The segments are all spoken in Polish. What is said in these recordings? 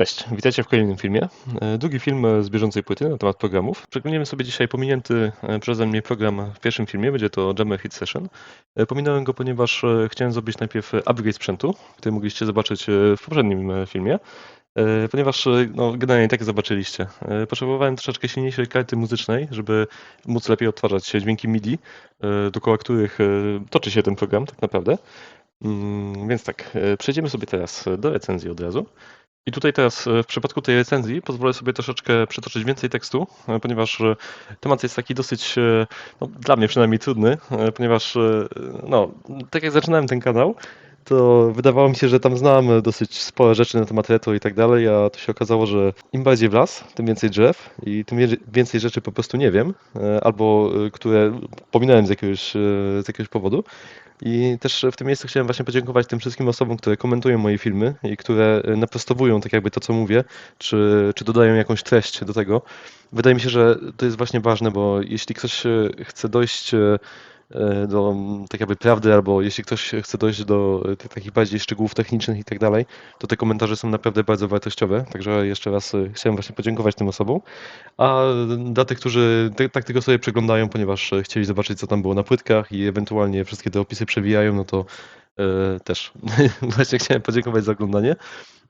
Cześć, witajcie w kolejnym filmie. E, Długi film e, z bieżącej płyty na temat programów. Przeglądniemy sobie dzisiaj pominięty e, przeze mnie program w pierwszym filmie, będzie to Jammer Hit Session. Pominąłem go, ponieważ chciałem zrobić najpierw upgrade sprzętu, który mogliście zobaczyć w poprzednim filmie. Ponieważ no, generalnie tak zobaczyliście. Potrzebowałem troszeczkę silniejszej karty muzycznej, żeby móc lepiej odtwarzać dźwięki MIDI, dookoła których toczy się ten program tak naprawdę. Mm, Więc tak, przejdziemy sobie teraz do recenzji od razu. I tutaj teraz e, w przypadku tej recenzji pozwolę sobie troszeczkę przytoczyć więcej tekstu, e, ponieważ e, temat jest taki dosyć, no, dla mnie przynajmniej trudny, ponieważ no, tak jak zaczynałem ten kanał, to wydawało mi się, że tam znam dosyć spore rzeczy na temat retro i tak dalej, a to się okazało, że im bardziej w las, tym więcej drzew i tym więcej rzeczy po prostu nie wiem, albo które pominąłem z jakiegoś, z jakiegoś powodu. I też w tym miejscu chciałem właśnie podziękować tym wszystkim osobom, które komentują moje filmy i które e, naprostowują tak jakby to, co mówię, czy, czy dodają jakąś treść do tego. Wydaje mi się, że to jest właśnie ważne, bo jeśli ktoś e, chce dojść e, do mm, tak jakby prawdy, albo jeśli ktoś chce dojść do e, tych takich bardziej szczegółów technicznych i tak dalej, to te komentarze są naprawdę bardzo wartościowe. Także jeszcze raz e, chciałem właśnie podziękować tym osobom. A dla tych, którzy tak tylko sobie przeglądają, ponieważ e, chcieli zobaczyć, co tam było na płytkach i ewentualnie wszystkie te opisy przewijają, no to e, też właśnie chciałem podziękować za oglądanie.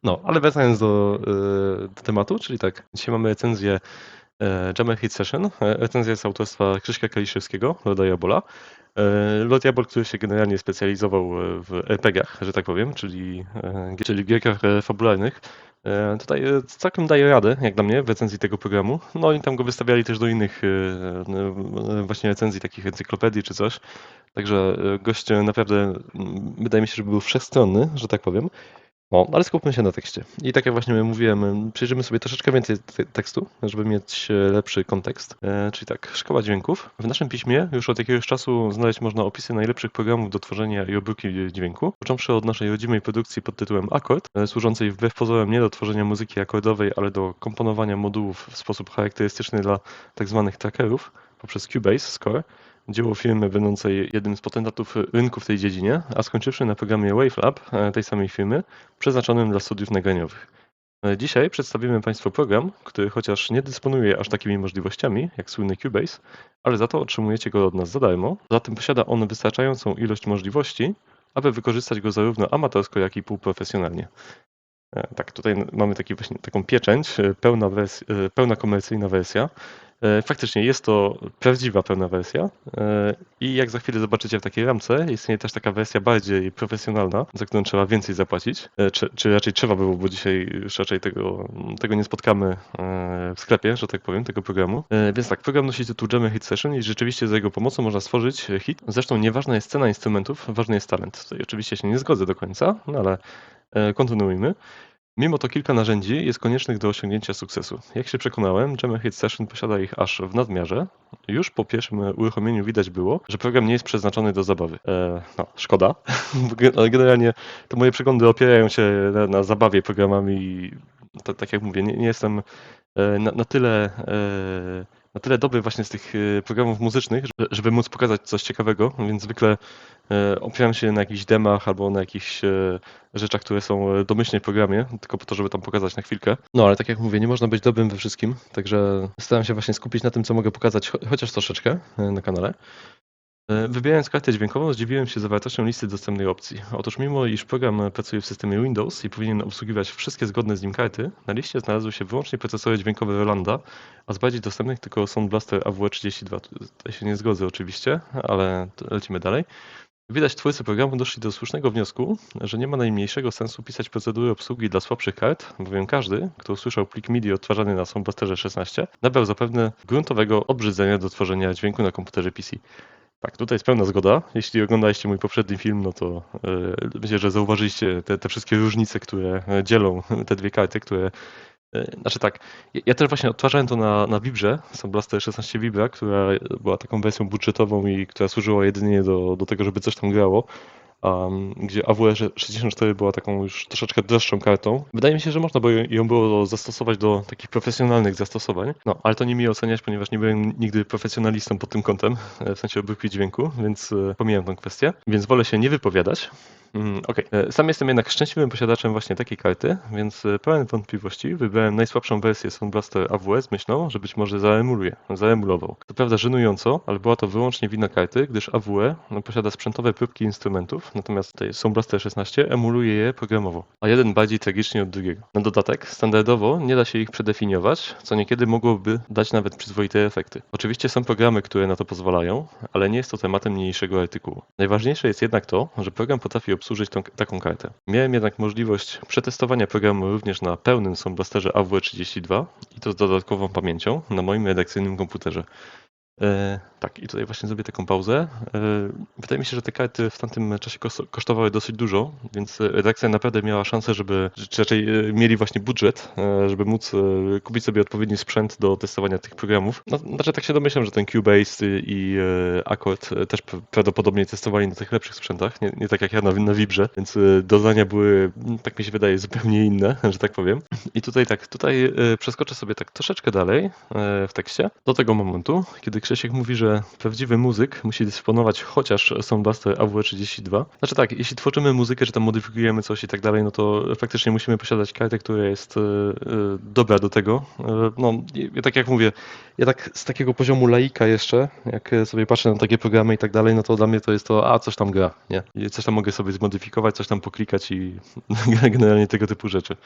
No, ale wracając do, e, do tematu, czyli tak, dzisiaj mamy recenzję e, Jammer Hit Session. E, Recenzja jest autorstwa Krzyśka Kaliszewskiego, Loda Jabola. E, Lord Jabol, który się generalnie specjalizował e, w RPG-ach, że tak powiem, czyli, e, czyli gierkach e, fabularnych. E, Tutaj e, całkiem daje radę, jak dla mnie, w recenzji tego programu. No i tam go wystawiali też do innych e, e, właśnie recenzji, takich encyklopedii czy coś. Także e, gość e, naprawdę, wydaje mi się, że był wszechstronny, że tak powiem. No, ale skupmy się na tekście. I tak jak właśnie mówiłem, em, przejrzymy sobie troszeczkę więcej te- tekstu, żeby mieć e, lepszy kontekst. E, czyli tak, szkoła dźwięków. W naszym piśmie już od jakiegoś czasu znaleźć można opisy najlepszych programów do tworzenia i obróbki dźwięku. Począwszy od naszej rodzimej produkcji pod tytułem Akord, e, służącej wbrew pozorom nie do tworzenia muzyki akordowej, ale do komponowania modułów w sposób charakterystyczny dla tzw. trackerów poprzez Cubase Score, dzieło firmy będącej jednym z potentatów rynku w tej dziedzinie, a skończywszy na programie Wavelab e, tej samej firmy, przeznaczonym dla studiów nagraniowych. E, Dzisiaj przedstawimy Państwu program, który chociaż nie dysponuje aż takimi możliwościami jak słynny Cubase, ale za to otrzymujecie go od nas za darmo. Zatem posiada on wystarczającą ilość możliwości, aby wykorzystać go zarówno amatorsko, jak i półprofesjonalnie. E, Tak, tutaj mamy taki właśnie, taką pieczęć, e, pełna, wers- e, pełna komercyjna wersja. Faktycznie jest to prawdziwa pełna wersja i jak za chwilę zobaczycie w takiej ramce, istnieje też taka wersja bardziej profesjonalna, za którą trzeba więcej zapłacić, czy, czy raczej trzeba było, bo dzisiaj już raczej tego, tego nie spotkamy w sklepie, że tak powiem, tego programu. Więc tak, program nosi tytuł Jammer Hit Session i rzeczywiście za jego pomocą można stworzyć hit. Zresztą nieważna jest cena instrumentów, ważny jest talent. Tutaj oczywiście się nie zgodzę do końca, no ale kontynuujmy. Mimo to kilka narzędzi jest koniecznych do osiągnięcia sukcesu. Jak się przekonałem, Jammer Hit Session posiada ich aż w nadmiarze. Już po pierwszym uruchomieniu widać było, że program nie jest przeznaczony do zabawy. E, no, szkoda. Generalnie te moje przeglądy opierają się na, na zabawie programami to, tak jak mówię, nie, nie jestem e, na, na tyle e, na tyle dobry właśnie z tych e, programów muzycznych, żeby, móc pokazać coś ciekawego, więc zwykle e, opieram się na jakichś demach albo na jakichś e, rzeczach, które są domyślnie w programie, tylko po to, żeby tam pokazać na chwilkę. No ale tak jak mówię, nie można być dobrym we wszystkim, także staram się właśnie skupić na tym, co mogę pokazać, cho- chociaż troszeczkę na kanale. E, Wybierając kartę dźwiękową, zdziwiłem się zawartością listy dostępnej opcji. Otóż mimo iż program pracuje w systemie Windows i powinien obsługiwać wszystkie zgodne z nim karty, na liście znalazły się wyłącznie procesory dźwiękowe Rolanda, a z bardziej dostępnych tylko Sound Blaster AWE32. Tutaj się nie zgodzę oczywiście, ale lecimy dalej. Widać twórcy programu doszli do słusznego wniosku, że nie ma najmniejszego sensu pisać procedury obsługi dla słabszych kart, bowiem każdy, kto usłyszał plik MIDI odtwarzany na Sound Blasterze 16, nabrał zapewne gruntowego obrzydzenia do tworzenia dźwięku na komputerze PC. Tak, tutaj jest pełna zgoda. Jeśli oglądaliście mój poprzedni film, no to yy, myślę, że zauważyliście te, te wszystkie różnice, które e, dzielą te dwie karty, które e, znaczy tak, ja- ja też właśnie odtwarzałem to na, na Vibrze, Sound Blaster 16 Vibra, która była taką wersją budżetową i która służyła jedynie do, do tego, żeby coś tam grało, um, gdzie AWE 64 była taką już troszeczkę droższą kartą. Wydaje mi się, że można by ją było zastosować do takich profesjonalnych zastosowań, no ale to nie mi oceniać, ponieważ nie byłem nigdy profesjonalistą pod tym kątem, e, w sensie obróbki dźwięku, więc e, pomijam tę kwestię, więc wolę się nie wypowiadać. Mm, Okej. E, Sam jestem jednak szczęśliwym posiadaczem właśnie takiej karty, więc e, pełen wątpliwości wybrałem najsłabszą wersję Sound Blaster AWS myślą, że być może zaemuluje, zaemulował. To prawda żenująco, ale była to wyłącznie wina karty, gdyż AWE posiada sprzętowe próbki instrumentów, natomiast tutaj Sound Blaster 16 emuluje je programowo, a jeden bardziej tragicznie od drugiego. Na dodatek, standardowo nie da się ich przedefiniować, co niekiedy mogłoby dać nawet przyzwoite efekty. Oczywiście są programy, które na to pozwalają, ale nie jest to tematem niniejszego artykułu. Najważniejsze jest jednak to, że program potrafi obsłużyć tą, taką kartę. Miałem jednak możliwość przetestowania programu również na pełnym Sound Blasterze AW32 i to z dodatkową pamięcią na moim redakcyjnym komputerze. Tak, i tutaj właśnie zrobię taką pauzę. E, wydaje mi się, że te karty w tamtym czasie kos- kosztowały dosyć dużo, więc e, redakcja naprawdę miała szansę, żeby, czy raczej e, mieli właśnie budżet, żeby móc kupić sobie odpowiedni sprzęt do testowania tych programów. No, znaczy tak się domyślam, że ten Cubase i- Accord też prawdopodobnie testowali na tych lepszych sprzętach, nie, nie tak jak ja na, na Vibrze, więc doznania były, tak mi się wydaje, zupełnie inne, że tak powiem. I tutaj tak, tutaj przeskoczę sobie tak troszeczkę dalej w tekście, do tego momentu, kiedy Krzysiek mówi, że prawdziwy muzyk musi dysponować chociaż Sound Blaster AW32. Znaczy tak, jeśli tworzymy muzykę, czy tam modyfikujemy coś i tak dalej, no to faktycznie musimy posiadać kartę, która jest e, e, dobra do tego. E, No, i tak jak mówię, ja tak z takiego poziomu laika jeszcze, jak sobie patrzę na takie programy i tak dalej, no to dla mnie to jest to, a coś tam gra, nie? I coś tam mogę sobie zmodyfikować, coś tam poklikać i generalnie tego typu rzeczy.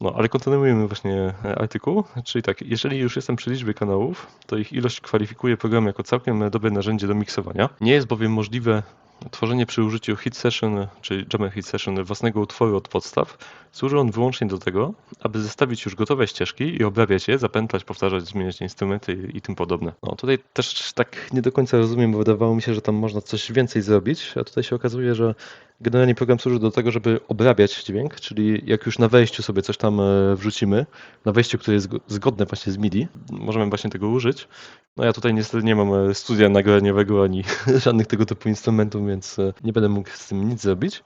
No, ale kontynuujemy właśnie e, artykuł. Czyli tak, jeżeli już jestem przy liczbie kanałów, to ich ilość kwalifikuje program jako całkiem dobre narzędzie do miksowania. Nie jest bowiem możliwe tworzenie przy użyciu Hit Session, czyli Jammer Hit Session własnego utworu od podstaw. Służy on wyłącznie do tego, aby zestawić już gotowe ścieżki i obrabiać je, zapętlać, powtarzać, zmieniać instrumenty i, i tym podobne. No, tutaj też tak nie do końca rozumiem, bo wydawało mi się, że tam można coś więcej zrobić, a tutaj się okazuje, że Generalnie program służy do tego, żeby obrabiać dźwięk, czyli jak już na wejściu sobie coś tam e, wrzucimy, na wejściu, które jest zgo- zgodne właśnie z MIDI, możemy właśnie tego użyć. No ja tutaj niestety nie mam e, studia nagraniowego ani żadnych tego typu instrumentów, więc e, nie będę mógł z tym nic zrobić.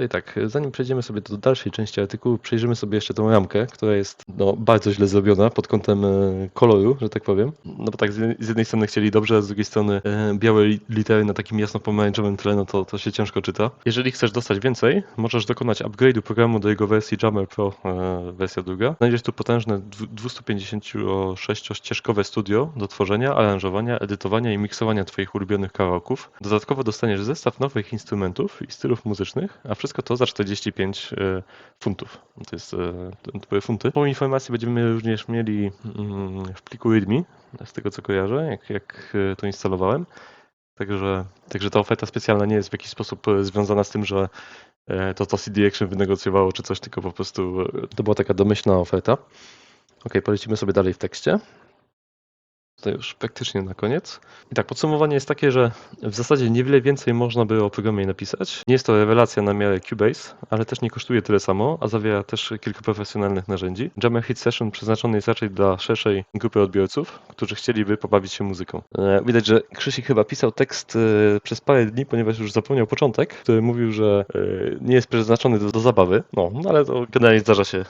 No i tak, zanim przejdziemy sobie do dalszej części artykułu, przejrzymy sobie jeszcze tą ramkę, która jest no, bardzo źle zrobiona pod kątem e, koloru, że tak powiem. No bo tak, z jednej- strony chcieli dobrze, a z drugiej strony e, białe li- litery na takim jasno-pomarańczowym tle, no to, to się ciężko czyta. Jeżeli chcesz dostać więcej, możesz dokonać upgrade'u programu do jego wersji Jammer Pro, e, wersja druga. Znajdziesz tu potężne dwu- 256-ścieżkowe studio do tworzenia, aranżowania, edytowania i miksowania Twoich ulubionych kawałków. Dodatkowo dostaniesz zestaw nowych instrumentów i stylów muzycznych, a wszystko to za 45 e, funtów. To jest e, to- funty. Po informacji będziemy również mieli mm, w pliku README, z tego co kojarzę, jak, jak e, to instalowałem. Także, także ta oferta specjalna nie jest w jakiś sposób związana z tym, że to to CD Action wynegocjowało czy coś, tylko po prostu to była taka domyślna oferta. Ok, polecimy sobie dalej w tekście. To już praktycznie na koniec. I tak, podsumowanie jest takie, że w zasadzie niewiele więcej można by o programie napisać. Nie jest to rewelacja na miarę Cubase, ale też nie kosztuje tyle samo, a zawiera też kilka profesjonalnych narzędzi. Jammer Hit Session przeznaczony jest raczej dla szerszej grupy odbiorców, którzy chcieliby pobawić się muzyką. E, Widać, że Krzysiek chyba pisał tekst e, przez parę dni, ponieważ już zapomniał początek, który mówił, że e, nie jest przeznaczony do, do zabawy. No, no ale to generalnie zdarza się.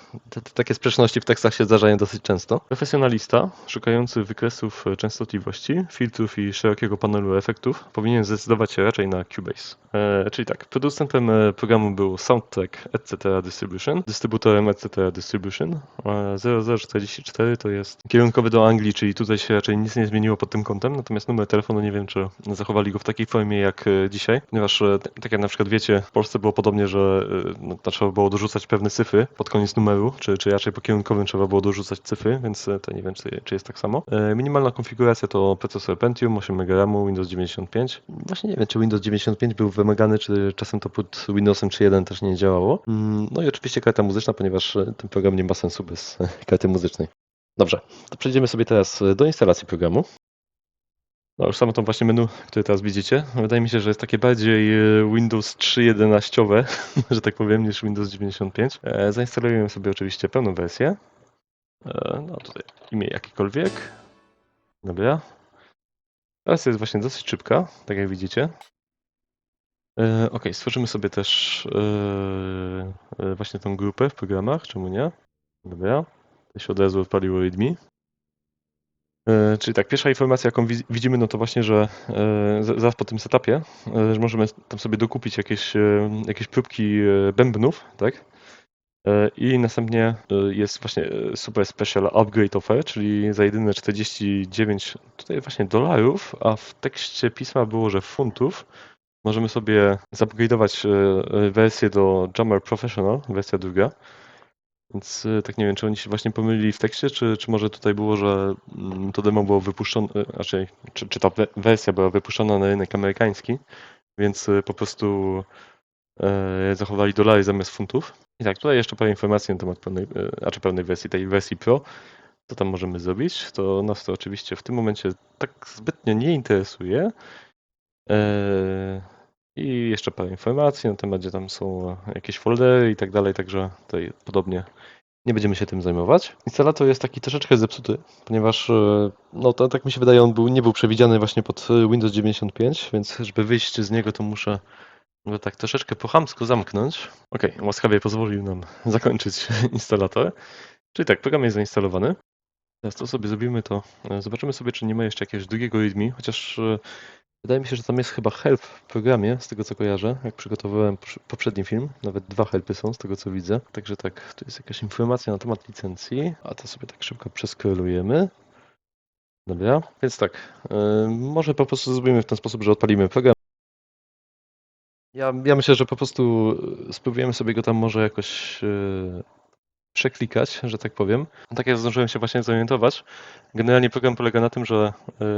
Takie sprzeczności w tekstach się zdarzają dosyć często. Profesjonalista, szukający wykresów częstotliwości, filtrów i szerokiego panelu efektów, powinien zdecydować się raczej na Cubase. E, czyli tak, producentem e, programu był Soundtrack etc. Distribution, dystrybutorem etc. Distribution. E, 0044 to jest kierunkowy do Anglii, czyli tutaj się raczej nic nie zmieniło pod tym kątem, natomiast numer telefonu nie wiem, czy zachowali go w takiej formie jak e, dzisiaj, ponieważ e, tak jak na przykład wiecie, w Polsce było podobnie, że no, trzeba było dorzucać pewne cyfry pod koniec numeru, czy, czy raczej po kierunkowym trzeba było dorzucać cyfry, więc to nie wiem, czy, czy jest tak samo. E, Minimalna konfiguracja to procesor Pentium, 8 MB RAMu, Windows 95. Właśnie nie wiem, czy Windows 95 był wymagany, czy czasem to pod Windowsem 3.1 też nie działało. Mm, No i oczywiście karta muzyczna, ponieważ e, ten program nie ma sensu bez e, karty muzycznej. Dobrze, to przejdziemy sobie teraz e, do instalacji programu. No już samo to właśnie menu, które teraz widzicie, wydaje mi się, że jest takie bardziej Windows 3.11, że tak powiem, niż Windows 95. E, Zainstalujemy sobie oczywiście pełną wersję. No tutaj imię jakiekolwiek. Dobra. Teraz jest właśnie dosyć szybka, tak jak widzicie. E, ok, stworzymy sobie też e, e, właśnie tą grupę w programach, czemu nie? Dobra. To się od razu odpaliło README. Czyli tak, pierwsza informacja, jaką wi- widzimy, no to właśnie, że zaraz po tym setupie, że możemy tam sobie dokupić jakieś, jakieś próbki bębnów, tak? E, I następnie e, jest właśnie e, super special upgrade offer, czyli za jedyne 49 tutaj właśnie dolarów, a w tekście pisma było, że funtów, możemy sobie zupgrade'ować wersję do Jammer Professional, wersja druga. Więc tak nie wiem, czy oni się właśnie pomylili w tekście, czy, czy może tutaj było, że mm, to demo było wypuszczone, raczej, czy, czy ta we- wersja była wypuszczona na rynek amerykański, więc po prostu zachowali dolary zamiast funtów. I tak, tutaj jeszcze parę informacji na temat pełnej, e, a czy pełnej wersji, tej wersji Pro. Co tam możemy zrobić? To nas to oczywiście w tym momencie tak zbytnio nie interesuje. E, I jeszcze parę informacji na temat, gdzie tam są jakieś foldery i tak dalej, także tutaj podobnie nie będziemy się tym zajmować. Instalator jest taki troszeczkę zepsuty, ponieważ e, no to tak mi się wydaje, on był, nie był przewidziany właśnie pod e, Windows 95, więc żeby wyjść z niego, to muszę go tak troszeczkę po chamsku zamknąć. Ok, łaskawie pozwolił nam zakończyć instalator. Czyli tak, program jest zainstalowany. Teraz to sobie zrobimy to. e, Zobaczymy sobie, czy nie ma jeszcze jakiegoś drugiego readme, chociaż e, wydaje mi się, że tam jest chyba help w programie, z tego co kojarzę, jak przygotowywałem przy- poprzedni film. Nawet dwa helpy są, z tego co widzę. Także tak, tu jest jakaś informacja na temat licencji, a to sobie tak szybko przeskrolujemy. Dobra, więc tak, e, może po prostu zrobimy w ten sposób, że odpalimy program. Ja, ja myślę, że po prostu e, spróbujemy sobie go tam może jakoś e, przeklikać, że tak powiem. Tak jak zdążyłem się właśnie zorientować, generalnie program polega na tym, że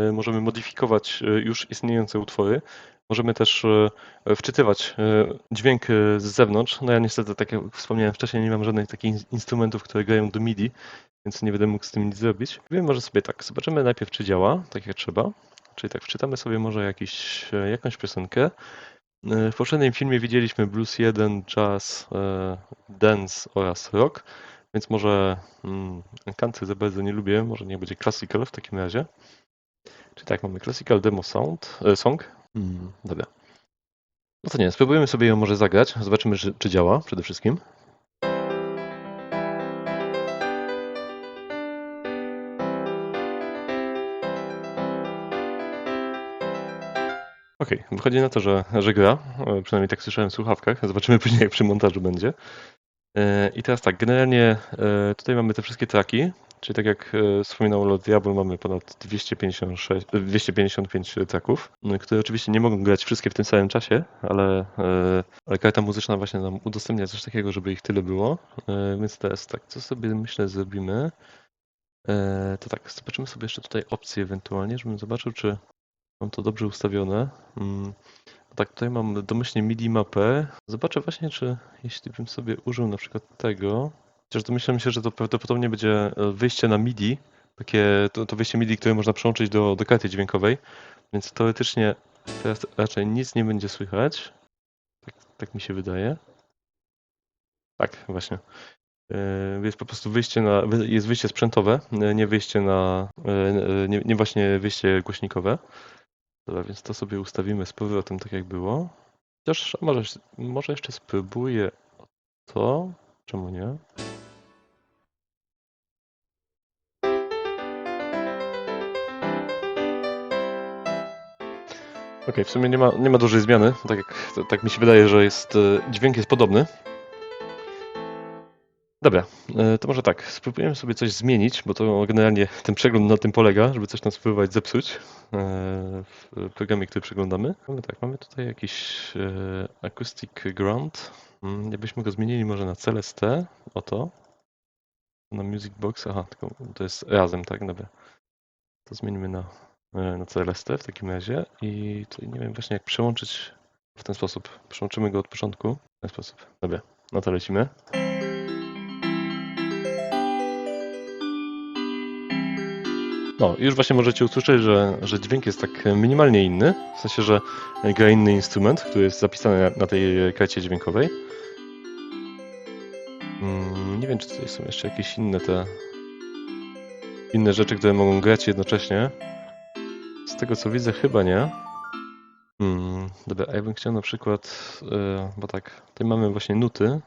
e, możemy modyfikować e, już istniejące utwory. Możemy też e, wczytywać e, dźwięk e, z zewnątrz. No ja niestety, tak jak wspomniałem wcześniej, nie mam żadnych takich in- instrumentów, które grają do MIDI, więc nie będę mógł z tym nic zrobić. Wiem, może sobie tak, zobaczymy najpierw, czy działa, tak jak trzeba. Czyli tak, wczytamy sobie może jakiś, jakąś piosenkę. E, W poprzednim filmie widzieliśmy blues 1, jazz, e, dance oraz rock, więc może mm, country za bardzo nie lubię, może niech będzie classical w takim razie. Czyli tak, mamy classical demo sound, e, song. Mm, dobra. No to nie, spróbujemy sobie ją może zagrać, zobaczymy, czy, czy działa przede wszystkim. Okej, wychodzi na to, że, że gra, e, przynajmniej tak słyszałem w słuchawkach, zobaczymy później jak przy montażu będzie. E, I teraz tak, generalnie e, tutaj mamy te wszystkie traki, czyli tak jak wspominał Lord Diablo, mamy ponad 256, e, 255 traków, m, które oczywiście nie mogą grać wszystkie w tym samym czasie, ale, ale karta muzyczna właśnie nam udostępnia coś takiego, żeby ich tyle było. Więc teraz tak, co sobie myślę zrobimy? To tak, zobaczymy sobie jeszcze tutaj opcje ewentualnie, żebym zobaczył, czy mam to dobrze ustawione. Mm, tak, tutaj mam domyślnie MIDI mapę. Zobaczę właśnie, czy jeśli bym sobie użył na przykład tego, chociaż domyślam się, że to prawdopodobnie będzie e, wyjście na MIDI, takie to, to wyjście MIDI, które można przyłączyć do, do karty dźwiękowej, więc teoretycznie teraz raczej nic nie będzie słychać. Tak, tak mi się wydaje. Tak, właśnie. E, Jest po prostu wyjście na, jest wyjście sprzętowe, e, nie wyjście na, nie, nie właśnie wyjście głośnikowe. Dobra, więc to sobie ustawimy z powrotem tak jak było. Chociaż może, może jeszcze spróbuję to. Czemu nie? Okej, w sumie nie ma, nie ma dużej zmiany. Tak, tak mi się wydaje, że jest, e, dźwięk jest podobny. Dobra, e, to może tak, spróbujemy sobie coś zmienić, bo to generalnie ten przegląd na tym polega, żeby coś tam spróbować zepsuć e, w programie, który przeglądamy. Mamy tak, mamy tutaj jakiś e, acoustic ground. Mm, Jakbyśmy go zmienili może na CLST, oto. Na Music Box, aha, tylko to jest razem, tak? Dobra. To zmieńmy na, na CLST w takim razie i tutaj nie wiem właśnie jak przełączyć w ten sposób. Przełączymy go od początku w ten sposób. Dobra, no to lecimy. No, już właśnie możecie usłyszeć, że, że dźwięk jest tak minimalnie inny, w sensie, że gra inny instrument, który jest zapisany na, na tej karcie dźwiękowej. Mm, nie wiem, czy tutaj są jeszcze jakieś inne te inne rzeczy, które mogą grać jednocześnie. Z tego co widzę, chyba nie. Hmm, dobra, a ja bym chciał na przykład, e, bo tak, tutaj mamy właśnie nuty,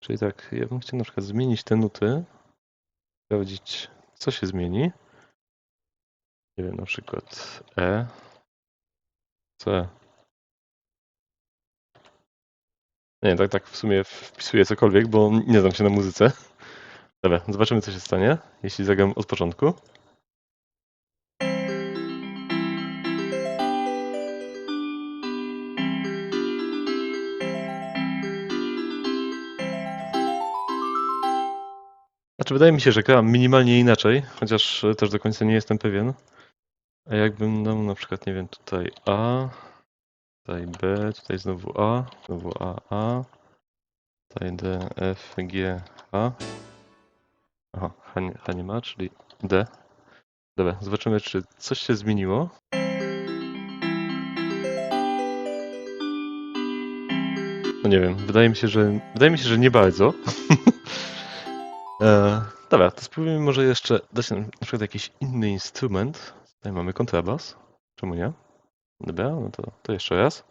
czyli tak, ja bym chciał na przykład zmienić te nuty, sprawdzić, co się zmieni. Nie wiem, na przykład E, C. Nie, tak, tak w sumie wpisuję cokolwiek, bo nie znam się na muzyce. Dobra, zobaczymy co się stanie, jeśli zagram od początku. Znaczy, wydaje mi się, że gram minimalnie inaczej, chociaż też do końca nie jestem pewien. A jakbym dał na przykład, nie wiem, tutaj A, tutaj B, tutaj znowu A, znowu A, A, tutaj D, F, G, H. Aha, H nie, H nie ma, czyli D. Dobra, zobaczymy, czy coś się zmieniło. No nie wiem, wydaje mi się, że wydaje mi się, że nie bardzo. e, dobra, to spróbujmy może jeszcze dać na przykład jakiś inny instrument. Tutaj mamy kontrabas. Czemu nie? Dobra, no to, to jeszcze raz.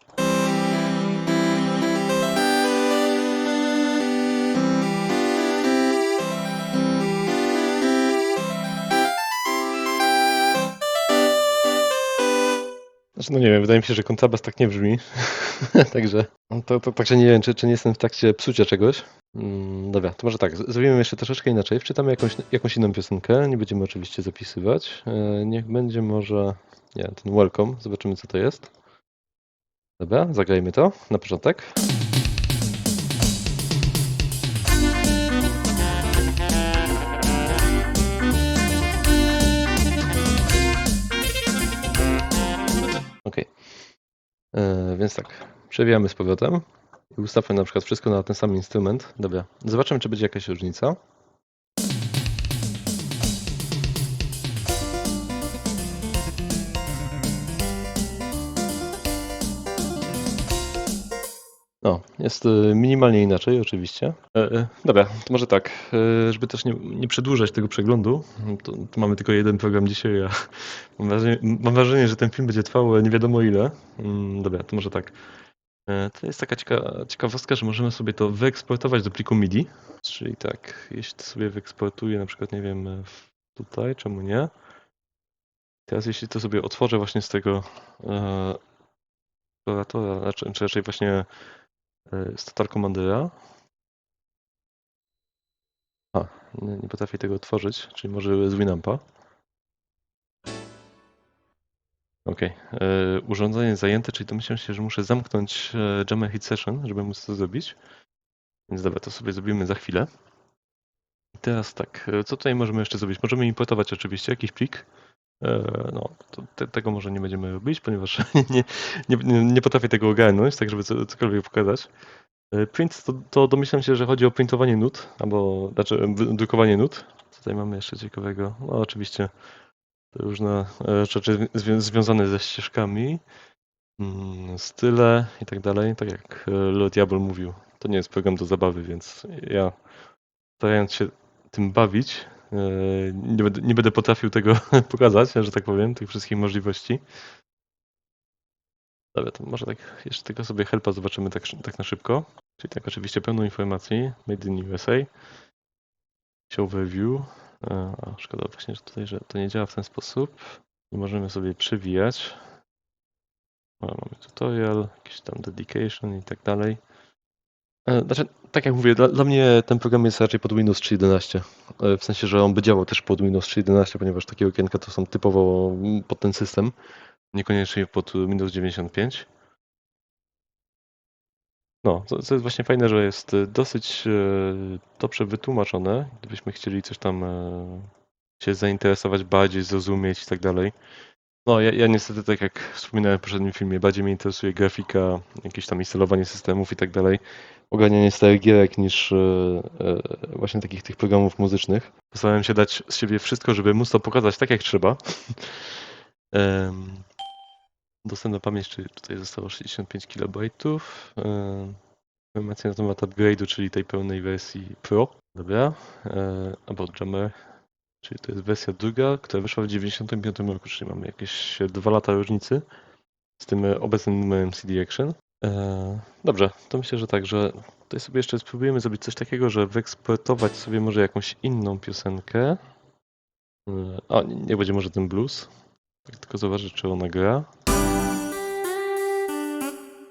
Znaczy, no nie wiem, wydaje mi się, że kontrabas tak nie brzmi. także, no to, to, także nie wiem, czy, czy nie jestem w trakcie psucia czegoś. Mm, dobra, to może tak, zrobimy jeszcze troszeczkę inaczej. Wczytamy jakąś, jakąś inną piosenkę. Nie będziemy oczywiście zapisywać. E, niech będzie może, nie ten Welcome. Zobaczymy, co to jest. Dobra, zagrajmy to na początek. Więc tak, przewijamy z powrotem i ustawmy na przykład wszystko na ten sam instrument. Dobra, zobaczymy, czy będzie jakaś różnica. Jest e, minimalnie inaczej, oczywiście. E, e, dobra, to może tak, e, żeby też nie, nie przedłużać tego przeglądu, to, to mamy tylko jeden program dzisiaj, a mam wrażenie, mam wrażenie, że ten film będzie trwał nie wiadomo ile. Mm, Dobra, to może tak. To jest taka cieka ciekawostka, że możemy sobie to wyeksportować do pliku MIDI. Czyli tak, jeśli to sobie wyeksportuję na przykład, nie wiem, tutaj, czemu nie? Teraz jeśli to sobie otworzę właśnie z tego exploratora, znaczy, czy raczej właśnie z Total Commandera. A, nie, nie potrafię tego otworzyć, czyli może z Winampa. E, urządzenie zajęte, czyli domyślam się, że muszę zamknąć e, Jammer Hit Session, żeby móc to zrobić. Więc dobra, to sobie zrobimy za chwilę. I teraz tak, e, co tutaj możemy jeszcze zrobić? Możemy importować oczywiście jakiś plik. No, te, tego może nie będziemy robić, ponieważ nie, nie, nie, potrafię tego ogarnąć, tak żeby co, cokolwiek pokazać. E, Print to, to domyślam się, że chodzi o printowanie nut, albo znaczy drukowanie nut. Tutaj mamy jeszcze ciekawego? No oczywiście różne e, rzeczy zwią związane ze ścieżkami, mm, style i tak dalej. Tak jak e, Lord Diabol mówił, to nie jest program do zabawy, więc ja starając się tym bawić, nie będę, nie będę potrafił tego pokazać, że tak powiem, tych wszystkich możliwości. Dobra, to może tak jeszcze tylko sobie helpa zobaczymy tak, tak na szybko. Czyli tak oczywiście pełno informacji, made in USA, show overview. E, A, szkoda właśnie, że tutaj, że to nie działa w ten sposób. Nie możemy sobie przewijać. Mamy tutorial, jakiś tam dedication i tak dalej. E, Znaczy, tak jak mówię, dla, dla mnie ten program jest raczej pod Windows 3.11. E, W sensie, że on by działał też pod Windows 3.11, ponieważ takie okienka to są typowo mm, pod ten system, niekoniecznie pod Windows 95. No, to, co jest właśnie fajne, że jest dosyć e, dobrze wytłumaczone. Gdybyśmy chcieli coś tam się zainteresować bardziej, zrozumieć i tak dalej. No, ja, ja niestety, tak jak wspominałem w poprzednim filmie, bardziej mnie interesuje grafika, jakieś tam instalowanie systemów i tak dalej. Ogarnianie starych gierek niż e, e, właśnie takich tych programów muzycznych. Postarałem się dać z siebie wszystko, żeby móc to pokazać tak jak trzeba. Em, Dostępna pamięć, czyli tutaj zostało 65 KB. Informacje na temat upgrade'u, czyli tej pełnej wersji Pro. Dobra. E, About Jammer, czyli to jest wersja druga, która wyszła w 95 roku, czyli mamy jakieś dwa lata różnicy z tym obecnym numerem CD Action. E, Dobrze, to myślę, że tak, że tutaj sobie jeszcze spróbujemy zrobić coś takiego, że wyeksportować sobie może jakąś inną piosenkę. E, O, nie będzie może ten blues. Tak, tylko zobaczę, czy ona gra.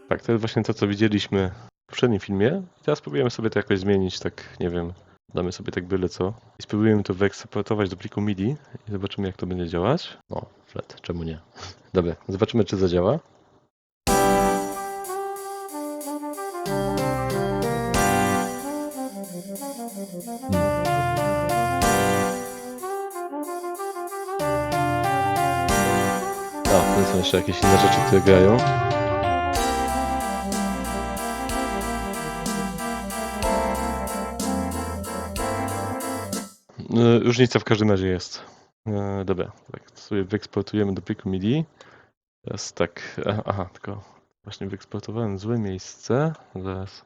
Tak, to jest właśnie to, co widzieliśmy w poprzednim filmie. Teraz spróbujemy sobie to jakoś zmienić, tak, nie wiem, damy sobie tak byle co. I spróbujemy to wyeksportować do pliku MIDI i zobaczymy, jak to będzie działać. O, Fred, czemu nie? Dobra, zobaczymy, czy zadziała. A, to są jeszcze jakieś inne rzeczy, które grają. E, Różnica w każdym razie jest. E, Dobra, tak sobie wyeksportujemy do pliku MIDI. Teraz tak, a- aha, tylko właśnie wyeksportowałem złe miejsce. Zaraz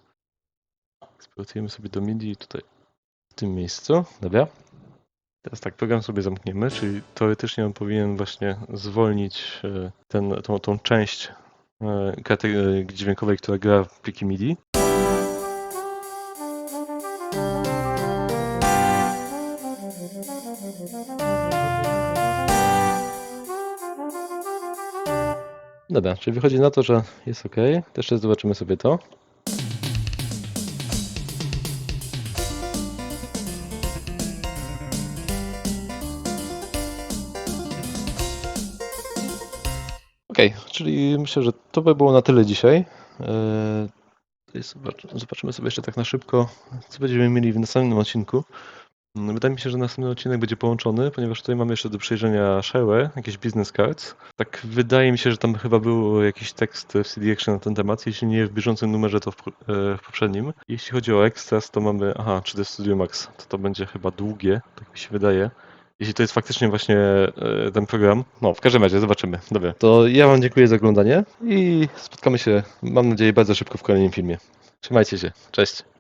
eksportujemy sobie do MIDI tutaj w tym miejscu. Dobra. Teraz tak, program sobie zamkniemy, czyli teoretycznie on powinien właśnie zwolnić e, ten, tą, tą część e, karty e, dźwiękowej, która gra w pliki MIDI. Dobra, czyli wychodzi na to, że jest ok. Też zobaczymy sobie to. Okej, czyli myślę, że to by było na tyle dzisiaj. Zobacz- Zobaczymy sobie jeszcze tak na szybko, co będziemy mieli w następnym odcinku. Mm, Wydaje mi się, że następny odcinek będzie połączony, ponieważ tutaj mamy jeszcze do przejrzenia shareware, jakieś business cards. Tak wydaje mi się, że tam chyba był jakiś tekst w CD Action na ten temat, jeśli nie w bieżącym numerze, to w, e, w poprzednim. Jeśli chodzi o extras, to mamy, aha, 3D Studio Max, to to będzie chyba długie, tak mi się wydaje. Jeśli to jest faktycznie właśnie e, ten program. No, w każdym razie, zobaczymy. Dobra, to ja Wam dziękuję za oglądanie i spotkamy się, mam nadzieję, bardzo szybko w kolejnym filmie. Trzymajcie się, cześć.